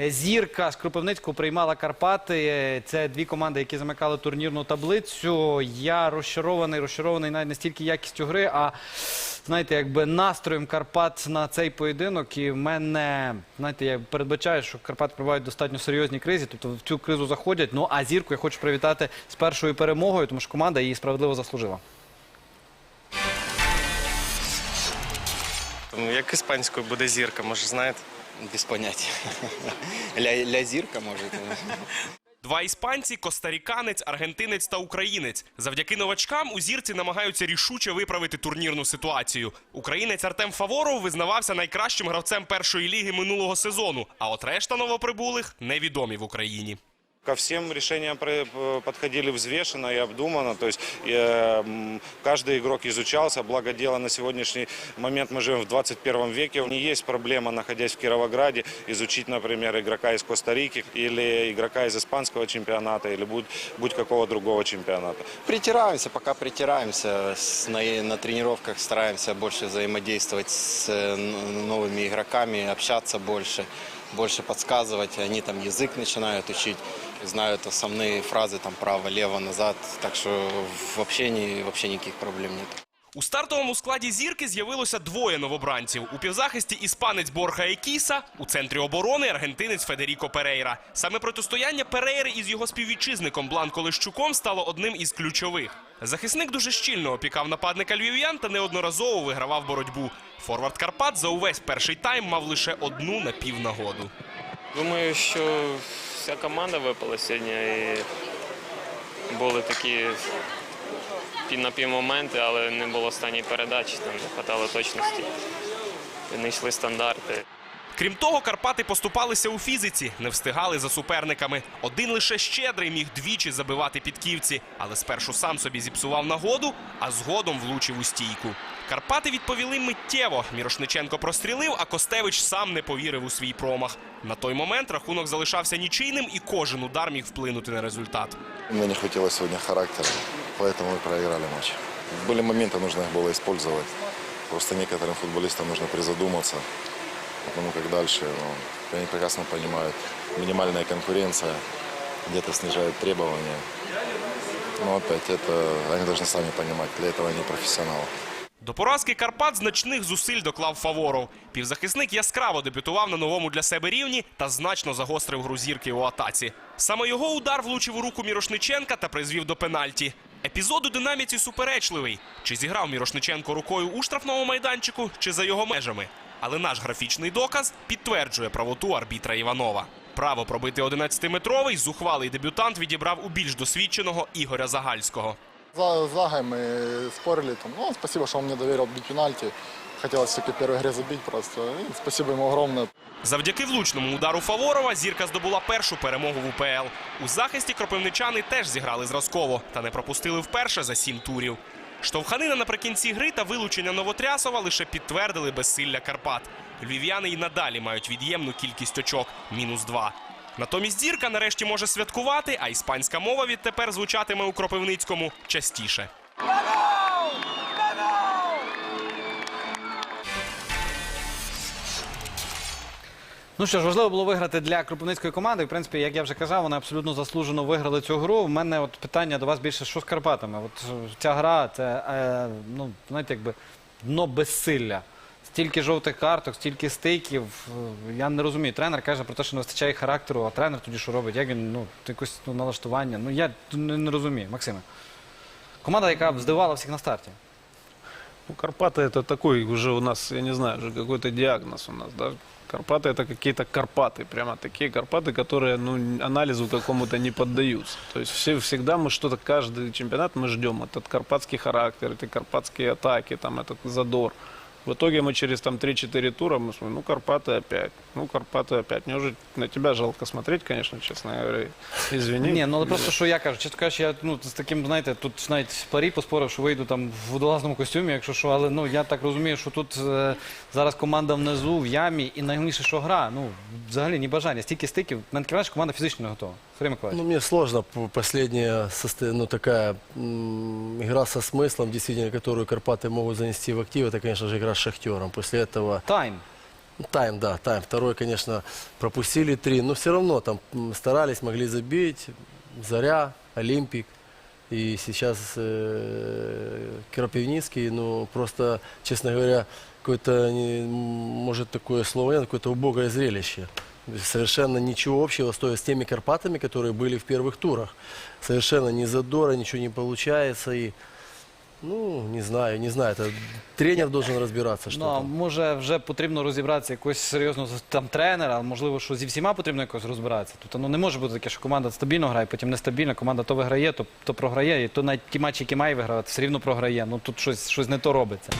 Е, Зірка з Кропивницького приймала Карпати. Е, Це дві команди, які замикали турнірну таблицю. Я розчарований, розчарований навіть не стільки якістю гри, а знаєте, якби настроєм Карпат на цей поєдинок. І в мене, знаєте, я передбачаю, що Карпат перебувають достатньо серйозній кризі, тобто в цю кризу заходять. Ну а зірку я хочу привітати з першою перемогою, тому що команда її справедливо заслужила. Як іспанською буде зірка, може знаєте? Без поняття. Ля, може. Два іспанці, костаріканець, аргентинець та українець. Завдяки новачкам у зірці намагаються рішуче виправити турнірну ситуацію. Українець Артем Фаворов визнавався найкращим гравцем першої ліги минулого сезону. А от решта новоприбулих невідомі в Україні. Ко всем решениям при- подходили взвешенно и обдуманно. То есть э, каждый игрок изучался. Благо дело на сегодняшний момент мы живем в 21 веке. Не есть проблема, находясь в Кировограде, изучить, например, игрока из Коста-Рики или игрока из испанского чемпионата или будь, будь какого другого чемпионата. Притираемся, пока притираемся. На, на тренировках стараемся больше взаимодействовать с э, новыми игроками, общаться больше, больше подсказывать. Они там язык начинают учить, знают основные фразы там право, лево, назад. Так что в общении вообще никаких проблем нет. У стартовому складі зірки з'явилося двоє новобранців. У півзахисті іспанець Борха Екіса, у центрі оборони аргентинець Федеріко Перейра. Саме протистояння Перейри із його співвітчизником Бланко Лещуком стало одним із ключових. Захисник дуже щільно опікав нападника львів'ян та неодноразово вигравав боротьбу. Форвард Карпат за увесь перший тайм мав лише одну напівнагоду. Думаю, що вся команда випала сьогодні і були такі пі- напівмоменти, але не було останньої передачі, там не хватало точності. Не йшли стандарти. Крім того, Карпати поступалися у фізиці, не встигали за суперниками. Один лише щедрий міг двічі забивати підківці, але спершу сам собі зіпсував нагоду, а згодом влучив у стійку. Карпати відповіли миттєво. Мірошниченко прострілив, а Костевич сам не повірив у свій промах. На той момент рахунок залишався нічийним, і кожен удар міг вплинути на результат. Мне не хватило сегодня характера, поэтому и проиграли матч. Были моменты, нужно их было использовать. Просто некоторым футболистам нужно призадуматься, потому как дальше, ну, они прекрасно понимают, минимальная конкуренция где-то снижает требования. Но опять это они должны сами понимать, для этого они профессионалы. До поразки Карпат значних зусиль доклав Фаворов. Півзахисник яскраво дебютував на новому для себе рівні та значно загострив гру зірки у атаці. Саме його удар влучив у руку Мірошниченка та призвів до пенальті. Епізод у динаміці суперечливий. Чи зіграв Мірошниченко рукою у штрафному майданчику, чи за його межами. Але наш графічний доказ підтверджує правоту арбітра Іванова. Право пробити 11-метровий зухвалий дебютант відібрав у більш досвідченого Ігоря Загальського. За Загой мы спорили. Там. Ну, спасибо, что он мне доверил бить пенальти. Хотелось все-таки в первой игре забить просто. И спасибо ему огромное. Завдяки влучному удару Фаворова зірка здобула першу перемогу в УПЛ. У захисті кропивничани теж зіграли зразково та не пропустили вперше за сім турів. Штовханина наприкінці гри та вилучення Новотрясова лише підтвердили безсилля Карпат. Львів'яни й надалі мають від'ємну кількість очок мінус два. Натомість зірка нарешті може святкувати, а іспанська мова відтепер звучатиме у Кропивницькому частіше. Ну що ж, важливо було виграти для Кропивницької команди. В принципі, як я вже казав, вони абсолютно заслужено виграли цю гру. У мене от питання до вас більше, що з Карпатами? От е, ця гра, це е, ну, знаєте, якби дно безсилля. Стільки жовтих карток, стільки стиків. Е, Я не розумію. Тренер каже про те, що не вистачає характеру, а тренер тоді що робить? Як він ну, якось ну, налаштування? Ну я не, не розумію, Максиме. Команда, яка здивувала всіх на старті. Ну, Карпаты это такой уже у нас, я не знаю, уже какой-то диагноз у нас, да. Карпаты это какие-то Карпаты, прямо такие Карпаты, которые ну, анализу какому-то не поддаются. То есть все, всегда мы что-то, каждый чемпионат мы ждем этот карпатский характер, эти карпатские атаки, там этот задор. В итоге мы через там 3-4 тура, мы смотрим, ну Карпаты опять, ну Карпаты опять. Мне уже на тебя жалко смотреть, конечно, честно говоря. Извини. Ні, ну але просто що я кажу, чесно кажучи, я ну з таким, знаєте, тут навіть парі поспорив, що вийду там в водолазному костюмі, якщо що, але ну я так розумію, що тут е, зараз команда внизу, в ямі, і найголовніше, що гра, ну взагалі ні бажання, стільки стиків. В Мене таке враження, що команда фізично не готова. Сергій Миколаївич. Ну, мне сложно п- последняя, состо- ну, такая м, игра со смыслом, действительно, которую Карпаты могут занести в актив, это, конечно же, игра с Шахтером. После этого, Тайм. Ну, Тайм, да, тайм. Второй, конечно, пропустили три, но все равно там м, старались, могли забить. Заря, Олимпик. И сейчас э, Кропивницкий, ну, просто, честно говоря, какое-то, не- м, может, такое слово нет, какое-то убогое зрелище. Совершенно ничего общего стоит с теми Карпатами, которые были в первых турах. Совершенно ни задора, ничего не получается. И, ну, не знаю, не знаю. Это тренер должен разбираться, что Ну, а там. може вже потрібно розібратися якось серйозно з- там тренера, а можливо, що зі всіма потрібно якось розбиратися. Тобто ну не може бути таке, що команда стабільно грає, потім нестабільно, команда то виграє, то, то програє, і то навіть ті матчі, які має вигравати, все рівно програє. Ну тут щось, щось не то робиться.